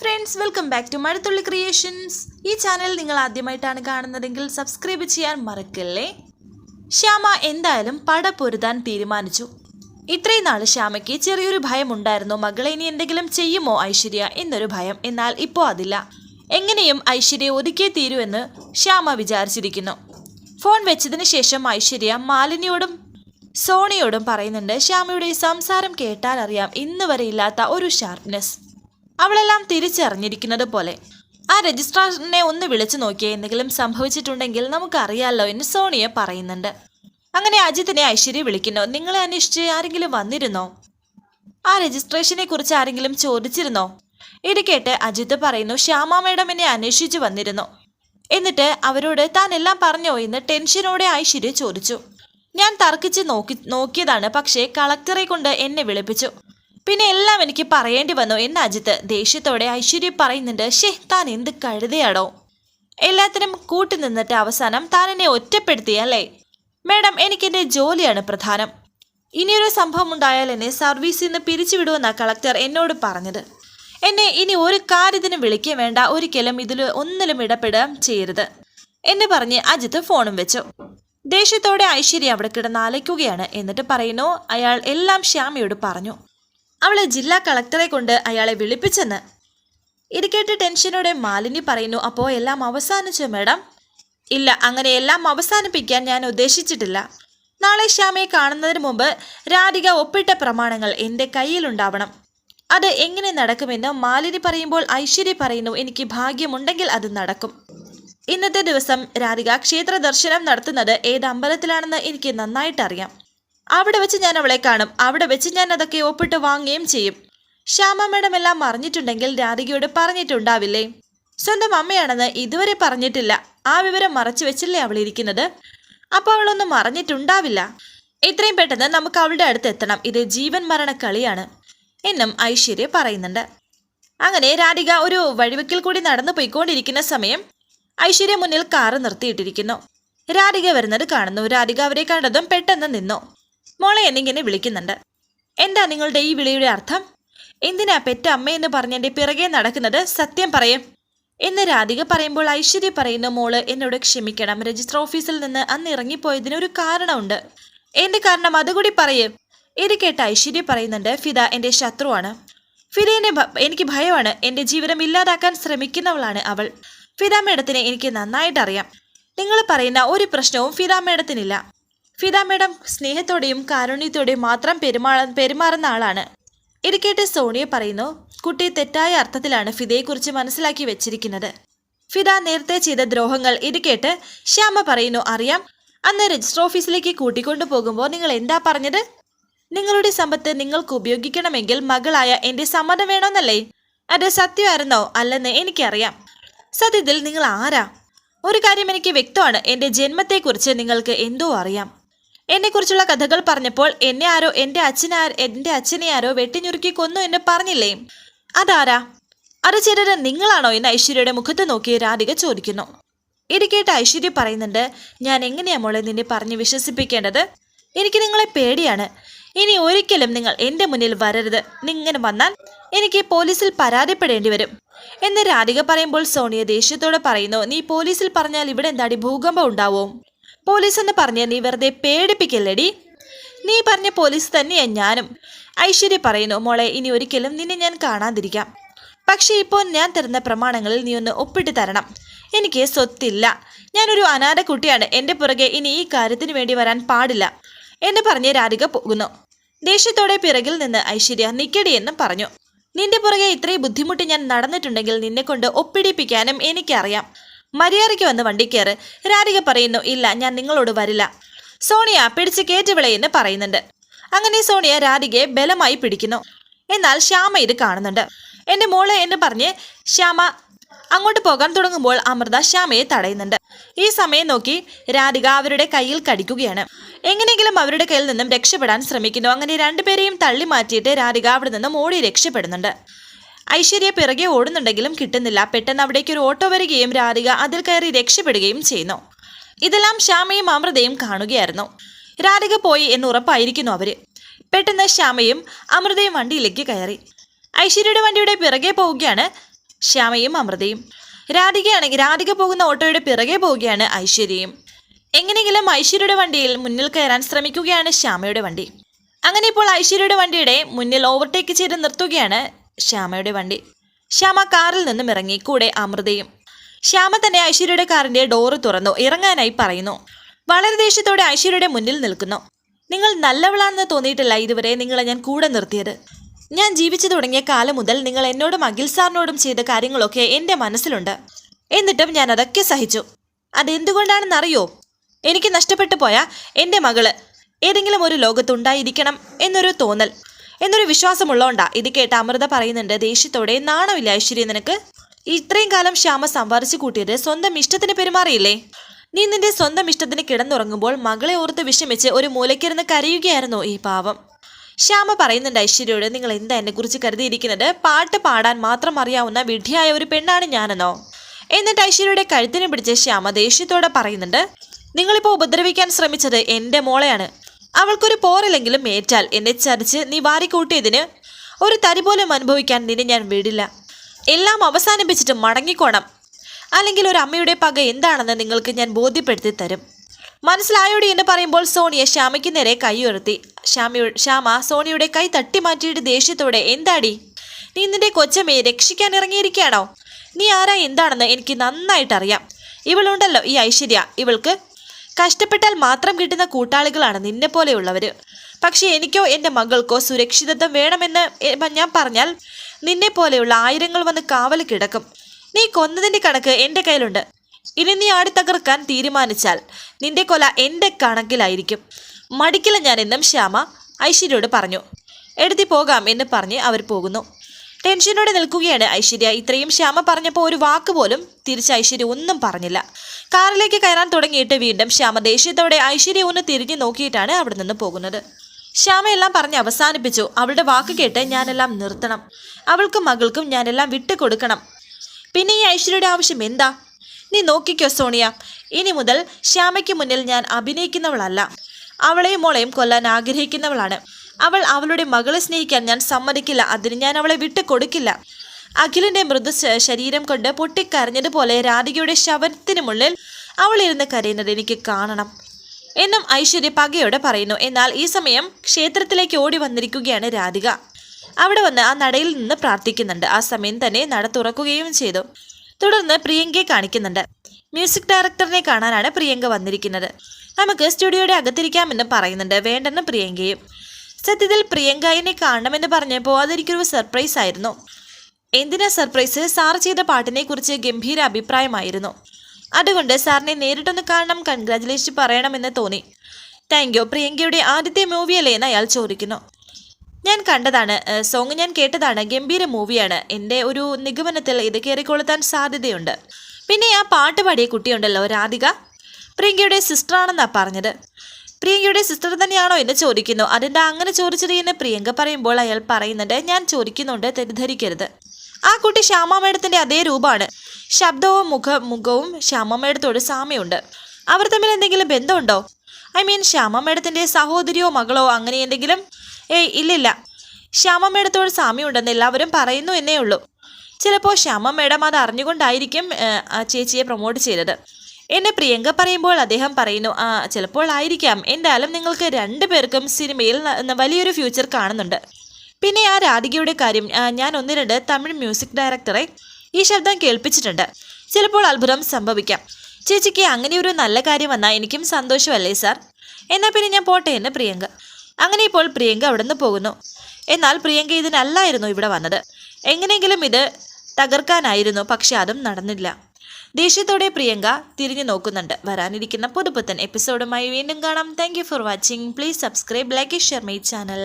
Friends welcome back to Mazhathulli creations ഈ channel നിങ്ങൾ ആദ്യമായിട്ടാണ് കാണുന്നതെങ്കിൽ സബ്സ്ക്രൈബ് ചെയ്യാൻ മറക്കല്ലേ? ശ്യാമ എന്തായാലും പട പൊരുതാൻ തീരുമാനിച്ചു. ഇത്രയും നാൾ ശ്യാമയ്ക്ക് ചെറിയൊരു ഭയം ഉണ്ടായിരുന്നു മകളെ ഇനി എന്തെങ്കിലും ചെയ്യുമോ ഐശ്വര്യ എന്നൊരു ഭയം. എന്നാൽ ഇപ്പോൾ അതില്ല. എങ്ങനെയും ഐശ്വര്യ ഒതുക്കിയേ തീരുമെന്ന് ശ്യാമ വിചാരിച്ചിരിക്കുന്നു. ഫോൺ വെച്ചതിന് ശേഷം ഐശ്വര്യ മാലിനിയോടും സോണിയോടും പറയുന്നുണ്ട് ശ്യാമയുടെ സംസാരം കേട്ടാൽ അറിയാം ഇന്ന് വരെ ഇല്ലാത്ത ഒരു ഷാർപ്നെസ് അവളെല്ലാം തിരിച്ചറിഞ്ഞിരിക്കുന്നത് പോലെ. ആ രജിസ്ട്രാറിനെ ഒന്ന് വിളിച്ചു നോക്കിയേ എന്തെങ്കിലും സംഭവിച്ചിട്ടുണ്ടെങ്കിൽ നമുക്കറിയാലോ എന്ന് സോണിയ പറയുന്നുണ്ട്. അങ്ങനെ അജിത്തിനെ ഐശ്വര്യ വിളിക്കുന്നു. നിങ്ങളെ അന്വേഷിച്ച് ആരെങ്കിലും വന്നിരുന്നോ? ആ രജിസ്ട്രേഷനെ കുറിച്ച് ആരെങ്കിലും ചോദിച്ചിരുന്നോ? ഇത് കേട്ട് അജിത്ത് പറയുന്നു ശ്യാമ മേഡം എന്നെ അന്വേഷിച്ചു വന്നിരുന്നു. എന്നിട്ട് അവരോട് താൻ എല്ലാം പറഞ്ഞോ എന്ന് ടെൻഷനോടെ ഐശ്വര്യ ചോദിച്ചു. ഞാൻ തർക്കിച്ച് നോക്കി നോക്കിയതാണ്. പക്ഷേ കളക്ടറെ കൊണ്ട് എന്നെ വിളിപ്പിച്ചു. പിന്നെ എല്ലാം എനിക്ക് പറയേണ്ടി വന്നു. എന്ന് അജിത്ത് ദേഷ്യത്തോടെ ഐശ്വര്യ പറയുന്നുണ്ട് ഷേ താൻ എന്ത് കഴുതയാടോ? എല്ലാത്തിനും കൂട്ടുനിന്നിട്ട് അവസാനം താൻ എന്നെ ഒറ്റപ്പെടുത്തി അല്ലേ? മേഡം എനിക്കെന്റെ ജോലിയാണ് പ്രധാനം. ഇനിയൊരു സംഭവം ഉണ്ടായാൽ എന്നെ സർവീസിൽ നിന്ന് പിരിച്ചുവിടുമെന്നാണ് കളക്ടർ എന്നോട് പറഞ്ഞത്. എന്നെ ഇനി ഒരു കാര്യത്തിനും വിളിക്കുക വേണ്ട. ഒരിക്കലും ഇതിൽ ഒന്നിലും ഇടപെടാൻ ചെയ്യരുത് എന്ന് പറഞ്ഞ് അജിത്ത് ഫോണും വെച്ചു. ദേഷ്യത്തോടെ ഐശ്വര്യ അവിടെ കിടന്ന് അലയ്ക്കുകയാണ്. എന്നിട്ട് പറയുന്നു അയാൾ എല്ലാം ശ്യാമയോട് പറഞ്ഞു. അവളെ ജില്ലാ കളക്ടറെ കൊണ്ട് അയാളെ വിളിപ്പിച്ചെന്ന്. ഇത് കേട്ട് ടെൻഷനോടെ മാലിനി പറയുന്നു അപ്പോൾ എല്ലാം അവസാനിച്ചോ മേഡം? ഇല്ല അങ്ങനെ എല്ലാം അവസാനിപ്പിക്കാൻ ഞാൻ ഉദ്ദേശിച്ചിട്ടില്ല. നാളെ ശ്യാമയെ കാണുന്നതിന് മുമ്പ് രാധിക ഒപ്പിട്ട പ്രമാണങ്ങൾ എന്റെ കയ്യിലുണ്ടാവണം. അത് എങ്ങനെ നടക്കുമെന്ന് മാലിനി പറയുമ്പോൾ ഐശ്വര്യ പറയുന്നു എനിക്ക് ഭാഗ്യമുണ്ടെങ്കിൽ അത് നടക്കും. ഇന്നത്തെ ദിവസം രാധിക ക്ഷേത്ര ദർശനം നടത്തുന്നത് ഏത് അമ്പലത്തിലാണെന്ന് എനിക്ക് നന്നായിട്ട് അറിയാം അവിടെ വെച്ച് ഞാൻ അവളെ കാണും. അവിടെ വെച്ച് ഞാൻ അതൊക്കെ ഒപ്പിട്ട് വാങ്ങുകയും ചെയ്യും. ശ്യാമ മേഡം എല്ലാം അറിഞ്ഞിട്ടുണ്ടെങ്കിൽ രാധികയോട് പറഞ്ഞിട്ടുണ്ടാവില്ലേ? സ്വന്തം അമ്മയാണെന്ന് ഇതുവരെ പറഞ്ഞിട്ടില്ല. ആ വിവരം മറച്ചു വെച്ചില്ലേ അവൾ ഇരിക്കുന്നത്? അപ്പോൾ അവളൊന്നും മറഞ്ഞിട്ടുണ്ടാവില്ല. ഇത്രയും പെട്ടെന്ന് നമുക്ക് അവളുടെ അടുത്ത് എത്തണം. ഇത് ജീവൻ മരണ കളിയാണ് എന്നും ഐശ്വര്യ പറയുന്നുണ്ട്. അങ്ങനെ രാധിക ഒരു വഴിവെക്കിൽ കൂടി നടന്നു പോയിക്കൊണ്ടിരിക്കുന്ന സമയം ഐശ്വര്യ മുന്നിൽ കാറ് നിർത്തിയിട്ടിരിക്കുന്നു. രാധിക വരുന്നത് കാണുന്നു. രാധിക അവരെ കണ്ടതും പെട്ടെന്ന് നിന്നു. മോളെ എന്നിങ്ങനെ വിളിക്കുന്നുണ്ട്. എന്താ നിങ്ങളുടെ ഈ വിളിയുടെ അർത്ഥം? എന്തിനാ പെറ്റ അമ്മയെന്ന് പറഞ്ഞെന്റെ പിറകെ നടക്കുന്നത് സത്യം പറയും. എന്ന് രാധിക പറയുമ്പോൾ ഐശ്വര്യ പറയുന്ന മോൾ എന്നോട് ക്ഷമിക്കണം. രജിസ്റ്റർ ഓഫീസിൽ നിന്ന് അന്ന് ഇറങ്ങിപ്പോയതിന് ഒരു കാരണമുണ്ട്. എന്ത് കാരണം? അതുകൂടി പറയും. ഇത് കേട്ട ഐശ്വര്യ പറയുന്നുണ്ട് ഫിദ എന്റെ ശത്രുവാണ്. ഫിദ എന്നെ എനിക്ക് ഭയമാണ്. എന്റെ ജീവിതം ഇല്ലാതാക്കാൻ ശ്രമിക്കുന്നവളാണ് അവൾ. ഫിദ മേഡത്തിനെ എനിക്ക് നന്നായിട്ട് അറിയാം നിങ്ങൾ പറയുന്ന ഒരു പ്രശ്നവും ഫിദ മേഡത്തിനില്ല. ഫിദ മേഡം സ്നേഹത്തോടെയും കാരുണ്യത്തോടെയും മാത്രം പെരുമാറ പെരുമാറുന്ന ആളാണ്. ഇത് കേട്ട് സോണിയ പറയുന്നു കുട്ടി തെറ്റായ അർത്ഥത്തിലാണ് ഫിദയെക്കുറിച്ച് മനസ്സിലാക്കി വെച്ചിരിക്കുന്നത്. ഫിദ നേരത്തെ ചെയ്ത ദ്രോഹങ്ങൾ ഇത് കേട്ട് ശ്യാമ പറയുന്നു അറിയാം. അന്ന് രജിസ്റ്റർ ഓഫീസിലേക്ക് കൂട്ടിക്കൊണ്ടു പോകുമ്പോൾ നിങ്ങൾ എന്താ പറഞ്ഞത്? നിങ്ങളുടെ സമ്പത്ത് നിങ്ങൾക്ക് ഉപയോഗിക്കണമെങ്കിൽ മകളായ എന്റെ സമ്മതം വേണമെന്നല്ലേ? അത് സത്യമായിരുന്നോ? അല്ലെന്ന് എനിക്കറിയാം. സത്യത്തിൽ നിങ്ങൾ ആരാ? ഒരു കാര്യം എനിക്ക് വ്യക്തമാണ്. എന്റെ ജന്മത്തെക്കുറിച്ച് നിങ്ങൾക്ക് എന്തോ അറിയാം. എന്നെക്കുറിച്ചുള്ള കഥകൾ പറഞ്ഞപ്പോൾ എന്നെ ആരോ എന്റെ അച്ഛനാർ എന്റെ അച്ഛനെ ആരോ വെട്ടിഞ്ഞുറുക്കി കൊന്നു എന്ന് പറഞ്ഞില്ലേ? അതാരാ? അത് ചിലര് നിങ്ങളാണോ എന്ന് ഐശ്വര്യയുടെ മുഖത്ത് നോക്കി രാധിക ചോദിക്കുന്നു. ഇത് കേട്ട് ഐശ്വര്യ പറയുന്നുണ്ട് ഞാൻ എങ്ങനെയാ മോളെ നിന്നെ പറഞ്ഞ് വിശ്വസിപ്പിക്കേണ്ടത്? എനിക്ക് നിങ്ങളെ പേടിയാണ്. ഇനി ഒരിക്കലും നിങ്ങൾ എന്റെ മുന്നിൽ വരരുത്. നിങ്ങനെ വന്നാൽ എനിക്ക് പോലീസിൽ പരാതിപ്പെടേണ്ടി വരും. എന്ന് രാധിക പറയുമ്പോൾ സോണിയ ദേഷ്യത്തോടെ പറയുന്നു നീ പോലീസിൽ പറഞ്ഞാൽ ഇവിടെ എന്താടി ഭൂകമ്പം ഉണ്ടാവോ? പോലീസ് എന്ന് പറഞ്ഞ് നീ വെറുതെ പേടിപ്പിക്കല്ലേടി. നീ പറഞ്ഞ പോലീസ് തന്നെയാ ഞാനും. ഐശ്വര്യ പറയുന്നു മോളെ ഇനി ഒരിക്കലും നിന്നെ ഞാൻ കാണാതിരിക്കാം. പക്ഷേ ഇപ്പോൾ ഞാൻ തരുന്ന പ്രമാണങ്ങളിൽ നീ ഒന്ന് ഒപ്പിട്ട് തരണം. എനിക്ക് സ്വത്തില്ല. ഞാനൊരു അനാഥ കുട്ടിയാണ്. എന്റെ പുറകെ ഇനി ഈ കാര്യത്തിന് വേണ്ടി വരാൻ പാടില്ല എന്ന് പറഞ്ഞ് രാധിക പോകുന്നു. ദേഷ്യത്തോടെ പിറകിൽ നിന്ന് ഐശ്വര്യ നിക്കടി എന്നും പറഞ്ഞു. നിന്റെ പുറകെ ഇത്രയും ബുദ്ധിമുട്ട് ഞാൻ നടന്നിട്ടുണ്ടെങ്കിൽ നിന്നെ കൊണ്ട് ഒപ്പിടിപ്പിക്കാനും എനിക്കറിയാം. മര്യാദയ്ക്ക് വന്ന് വണ്ടി കയറ്. രാധിക പറയുന്നു ഇല്ല ഞാൻ നിങ്ങളോട് വരില്ല. സോണിയ പിടിച്ച് കയറ്റുവിളയെന്ന് പറയുന്നുണ്ട്. അങ്ങനെ സോണിയ രാധികയെ ബലമായി പിടിക്കുന്നു. എന്നാൽ ശ്യാമ ഇത് കാണുന്നുണ്ട്. എന്റെ മോളെ എന്ന് പറഞ്ഞ് ശ്യാമ അങ്ങോട്ട് പോകാൻ തുടങ്ങുമ്പോൾ അമൃത ശ്യാമയെ തടയുന്നുണ്ട്. ഈ സമയം നോക്കി രാധിക അവരുടെ കയ്യിൽ കടിക്കുകയാണ്. എങ്ങനെയെങ്കിലും അവരുടെ കയ്യിൽ നിന്നും രക്ഷപ്പെടാൻ ശ്രമിക്കുന്നു. അങ്ങനെ രണ്ടുപേരെയും തള്ളി മാറ്റിയിട്ട് രാധിക അവിടെ നിന്നും ഓടി രക്ഷപ്പെടുന്നുണ്ട്. ഐശ്വര്യ പിറകെ ഓടുന്നുണ്ടെങ്കിലും കിട്ടുന്നില്ല. പെട്ടെന്ന് അവിടേക്ക് ഒരു ഓട്ടോ വരികയും രാധിക അതിൽ കയറി രക്ഷപ്പെടുകയും ചെയ്യുന്നു. ഇതെല്ലാം ശ്യാമയും അമൃതയും കാണുകയായിരുന്നു. രാധിക പോയി എന്ന് ഉറപ്പായിരിക്കുന്നു അവർ. പെട്ടെന്ന് ശ്യാമയും അമൃതയും വണ്ടിയിലേക്ക് കയറി. ഐശ്വര്യയുടെ വണ്ടിയുടെ പിറകെ പോവുകയാണ് ശ്യാമയും അമൃതയും. രാധികയാണെങ്കിൽ രാധിക പോകുന്ന ഓട്ടോയുടെ പിറകെ പോവുകയാണ് ഐശ്വര്യയും. എങ്ങനെയെങ്കിലും ഐശ്വര്യയുടെ വണ്ടിയിൽ മുന്നിൽ കയറാൻ ശ്രമിക്കുകയാണ് ശ്യാമയുടെ വണ്ടി. അങ്ങനെ ഇപ്പോൾ ഐശ്വര്യയുടെ വണ്ടിയുടെ മുന്നിൽ ഓവർടേക്ക് ചെയ്ത് നിർത്തുകയാണ് ശ്യാമയുടെ വണ്ടി. ശ്യാമ കാറിൽ നിന്നും ഇറങ്ങി. കൂടെ അമൃതയും. ശ്യാമ തന്നെ ഐശ്വര്യയുടെ കാറിന്റെ ഡോറ് തുറന്നു. ഇറങ്ങാനായി പറയുന്നു. വളരെ ദേഷ്യത്തോടെ ഐശ്വര്യയുടെ മുന്നിൽ നിൽക്കുന്നു. നിങ്ങൾ നല്ലവളാണെന്ന് തോന്നിയിട്ടില്ല ഇതുവരെ നിങ്ങളെ ഞാൻ കൂടെ നിർത്തിയത്. ഞാൻ ജീവിച്ചു തുടങ്ങിയ കാലം മുതൽ നിങ്ങൾ എന്നോടും അഖിൽ സാറിനോടും ചെയ്ത കാര്യങ്ങളൊക്കെ എന്റെ മനസ്സിലുണ്ട്. എന്നിട്ടും ഞാൻ അതൊക്കെ സഹിച്ചു. അതെന്തുകൊണ്ടാണെന്നറിയോ? എനിക്ക് നഷ്ടപ്പെട്ടു പോയ എന്റെ മകൾ. ഏതെങ്കിലും ഒരു ലോകത്തുണ്ടായിരിക്കണം എന്നൊരു തോന്നൽ. എന്നൊരു വിശ്വാസമുള്ളോണ്ടാ ഇത് കേട്ട് അമൃത പറയുന്നുണ്ട് ദേഷ്യത്തോടെ നാണമില്ല ഐശ്വര്യ നിനക്ക്. ഇത്രയും കാലം ശ്യാമ സമ്പാദിച്ചു കൂട്ടിയത് സ്വന്തം ഇഷ്ടത്തിന് പെരുമാറിയില്ലേ? നീ നിന്റെ സ്വന്തം ഇഷ്ടത്തിന് കിടന്നുറങ്ങുമ്പോൾ മകളെ ഓർത്ത് വിഷമിച്ച് ഒരു മൂലക്കിരുന്ന് കരയുകയായിരുന്നു ഈ പാവം. ശ്യാമ പറയുന്നുണ്ട് ഐശ്വര്യയോട് നിങ്ങൾ എന്താ എന്നെ കുറിച്ച് കരുതിയിരിക്കുന്നത്? പാട്ട് പാടാൻ മാത്രം അറിയാവുന്ന വിഡ്ഢിയായ ഒരു പെണ്ണാണ് ഞാനെന്നോ? എന്നിട്ട് ഐശ്വര്യയുടെ കഴുത്തിനെ പിടിച്ച് ശ്യാമ ദേഷ്യത്തോടെ പറയുന്നുണ്ട് നിങ്ങളിപ്പോൾ ഉപദ്രവിക്കാൻ ശ്രമിച്ചത് എന്റെ മോളെയാണ്. അവൾക്കൊരു പോരല്ലെങ്കിലും ഏറ്റാൽ എന്നെ ചതിച്ച് നീ വാരിക്കൂട്ടിയതിന് ഒരു തരി പോലും അനുഭവിക്കാൻ നിന്നെ ഞാൻ വിടില്ല. എല്ലാം അവസാനിപ്പിച്ചിട്ട് മടങ്ങിക്കോണം. അല്ലെങ്കിൽ ഒരു അമ്മയുടെ പക എന്താണെന്ന് നിങ്ങൾക്ക് ഞാൻ ബോധ്യപ്പെടുത്തി തരും. മനസ്സിലായോടി എന്ന് പറയുമ്പോൾ സോണിയ ശ്യാമയ്ക്ക് നേരെ കൈ ഉയർത്തി. ശ്യാമ ശ്യാമ സോണിയുടെ കൈ തട്ടി മാറ്റിയിട്ട് ദേഷ്യത്തോടെ എന്താടി? നീ നിന്റെ കൊച്ചമ്മയെ രക്ഷിക്കാൻ ഇറങ്ങിയിരിക്കുകയാണോ? നീ ആരാ? എന്താണെന്ന് എനിക്ക് നന്നായിട്ടറിയാം. ഇവളുണ്ടല്ലോ ഈ ഐശ്വര്യ. ഇവൾക്ക് കഷ്ടപ്പെട്ടാൽ മാത്രം കിട്ടുന്ന കൂട്ടാളികളാണ് നിന്നെ പോലെയുള്ളവർ പക്ഷേ എനിക്കോ എന്റെ മകൾക്കോ സുരക്ഷിതത്വം വേണമെന്ന് ഞാൻ പറഞ്ഞാൽ നിന്നെ പോലെയുള്ള ആയിരങ്ങൾ വന്ന് കാവൽ കിടക്കും. നീ കൊന്നതിന്റെ കണക്ക് എന്റെ കയ്യിലുണ്ട്. ഇനി നീ ആടി തകർക്കാൻ തീരുമാനിച്ചാൽ നിന്റെ കൊല എന്റെ കണക്കിലായിരിക്കും. മടിക്കില്ല ഞാൻ എന്നും ശ്യാമ ഐശ്വര്യയോട് പറഞ്ഞു. എഴുതി പോകാം എന്ന് പറഞ്ഞ് അവർ പോകുന്നു. ടെൻഷനോടെ നിൽക്കുകയാണ് ഐശ്വര്യ. ഇത്രയും ശ്യാമ പറഞ്ഞപ്പോൾ ഒരു വാക്ക് പോലും തിരിച്ച് ഐശ്വര്യ ഒന്നും പറഞ്ഞില്ല. കാറിലേക്ക് കയറാൻ തുടങ്ങിയിട്ട് വീണ്ടും ശ്യാമ ദേഷ്യത്തോടെ ഐശ്വര്യ ഒന്ന് തിരിഞ്ഞു നോക്കിയിട്ടാണ് അവിടെ നിന്ന് പോകുന്നത്. ശ്യാമയെല്ലാം പറഞ്ഞ് അവസാനിപ്പിച്ചു. അവളുടെ വാക്ക് കേട്ട് ഞാനെല്ലാം നിർത്തണം. അവൾക്കും മകൾക്കും ഞാനെല്ലാം വിട്ടുകൊടുക്കണം. പിന്നെ ഈ ഐശ്വര്യയുടെ ആവശ്യം എന്താ? നീ നോക്കിക്കോ സോണിയ. ഇനി മുതൽ ശ്യാമയ്ക്ക് മുന്നിൽ ഞാൻ അഭിനയിക്കുന്നവളല്ല. അവളെയും മോളെയും കൊല്ലാൻ ആഗ്രഹിക്കുന്നവളാണ്. അവൾ അവളുടെ മകളെ സ്നേഹിക്കാൻ ഞാൻ സമ്മതിക്കില്ല. അതിന് ഞാൻ അവളെ വിട്ടു കൊടുക്കില്ല അഖിലിന്റെ മൃദു ശരീരം കൊണ്ട് പൊട്ടിക്കരഞ്ഞതുപോലെ രാധികയുടെ ശവത്തിന് മുന്നിൽ അവൾ ഇരുന്ന് കരയുന്നത് എനിക്ക് കാണണം എന്നും ഐശ്വര്യ പകയോടെ പറയുന്നു. എന്നാൽ ഈ സമയം ക്ഷേത്രത്തിലേക്ക് ഓടി വന്നിരിക്കുകയാണ് രാധിക. അവിടെ വന്ന് ആ നടയിൽ നിന്ന് പ്രാർത്ഥിക്കുന്നുണ്ട്. ആ സമയം തന്നെ നട തുറക്കുകയും ചെയ്തു. തുടർന്ന് പ്രിയങ്കയെ കാണിക്കുന്നുണ്ട്. മ്യൂസിക് ഡയറക്ടറിനെ കാണാനാണ് പ്രിയങ്ക വന്നിരിക്കുന്നത്. നമുക്ക് സ്റ്റുഡിയോയുടെ അകത്തിരിക്കാമെന്ന് പറയുന്നുണ്ട്. വേണ്ടെന്ന് പ്രിയങ്കയും. സത്യത്തിൽ പ്രിയങ്ക എന്നെ കാണണമെന്ന് പറഞ്ഞപ്പോൾ അതെനിക്കൊരു സർപ്രൈസ് ആയിരുന്നു. എന്തിനാ സർപ്രൈസ് സാർ ചെയ്ത പാട്ടിനെ കുറിച്ച് ഗംഭീര അഭിപ്രായമായിരുന്നു. അതുകൊണ്ട് സാറിനെ നേരിട്ടൊന്ന് കാണണം കൺഗ്രാചുലേഷൻ പറയണമെന്ന് തോന്നി. താങ്ക് യു പ്രിയങ്കയുടെ ആദ്യത്തെ മൂവിയല്ലേ എന്ന് അയാൾ ചോദിക്കുന്നു. ഞാൻ കണ്ടതാണ് സോങ് ഞാൻ കേട്ടതാണ് ഗംഭീര മൂവിയാണ് എന്റെ ഒരു നിഗമനത്തിൽ ഇത് കയറിക്കൊളുത്താൻ സാധ്യതയുണ്ട്. പിന്നെ ആ പാട്ട് പാടിയ കുട്ടിയുണ്ടല്ലോ രാധിക. പ്രിയങ്കയുടെ സിസ്റ്ററാണെന്നാണ് പറഞ്ഞത്. പ്രിയങ്കയുടെ സിസ്റ്റർ തന്നെയാണോ എന്ന് ചോദിക്കുന്നു. അതെന്താ അങ്ങനെ ചോദിച്ചത് എന്ന് പ്രിയങ്ക പറയുമ്പോൾ അയാൾ പറയുന്നുണ്ട് ഞാൻ ചോദിക്കുന്നുണ്ട് തെറ്റിദ്ധരിക്കരുത്. ആ കുട്ടി ശ്യാമ മേഡത്തിന്റെ അതേ രൂപമാണ്. ശബ്ദവും മുഖ മുഖവും ശ്യാമ മേഡത്തോട് സാമ്യമുണ്ട്. അവർ തമ്മിൽ എന്തെങ്കിലും ബന്ധമുണ്ടോ? ഐ മീൻ ശ്യാമ മേഡത്തിന്റെ സഹോദരിയോ മകളോ അങ്ങനെ എന്തെങ്കിലും? ഏയ് ഇല്ലില്ല. ശ്യാമ മേഡത്തോട് സാമ്യമുണ്ടെന്ന് എല്ലാവരും പറയുന്നു എന്നേ ഉള്ളൂ. ചിലപ്പോൾ ശ്യാമ മേഡം അത് അറിഞ്ഞുകൊണ്ടായിരിക്കും ചേച്ചിയെ പ്രൊമോട്ട് ചെയ്തത്. എന്നെ പ്രിയങ്ക പറയുമ്പോൾ അദ്ദേഹം പറയുന്നു ആ ചിലപ്പോൾ ആയിരിക്കാം. എന്തായാലും നിങ്ങൾക്ക് രണ്ടു പേർക്കും സിനിമയിൽ വലിയൊരു ഫ്യൂച്ചർ കാണുന്നുണ്ട്. പിന്നെ ആ രാധികയുടെ കാര്യം ഞാൻ ഒന്ന് രണ്ട് തമിഴ് മ്യൂസിക് ഡയറക്ടറെ ഈ ശബ്ദം കേൾപ്പിച്ചിട്ടുണ്ട്. ചിലപ്പോൾ അത്ഭുതം സംഭവിക്കാം. ചേച്ചിക്ക് അങ്ങനെ ഒരു നല്ല കാര്യം വന്നാൽ എനിക്കും സന്തോഷമല്ലേ സാർ? എന്നാൽ പിന്നെ ഞാൻ പോട്ടെ എന്ന് പ്രിയങ്ക. അങ്ങനെ ഇപ്പോൾ പ്രിയങ്ക അവിടെ നിന്ന് പോകുന്നു. എന്നാൽ പ്രിയങ്ക ഇതിനല്ലായിരുന്നു ഇവിടെ വന്നത്. എങ്ങനെയെങ്കിലും ഇത് തകർക്കാനായിരുന്നു പക്ഷെ അതും നടന്നില്ല. ദേഷ്യത്തോടെ പ്രിയങ്ക തിരിഞ്ഞു നോക്കുന്നുണ്ട്. വരാനിരിക്കുന്ന പുതുപുത്തൻ എപ്പിസോഡുമായി വീണ്ടും കാണാം. Thank for watching please subscribe like share my channel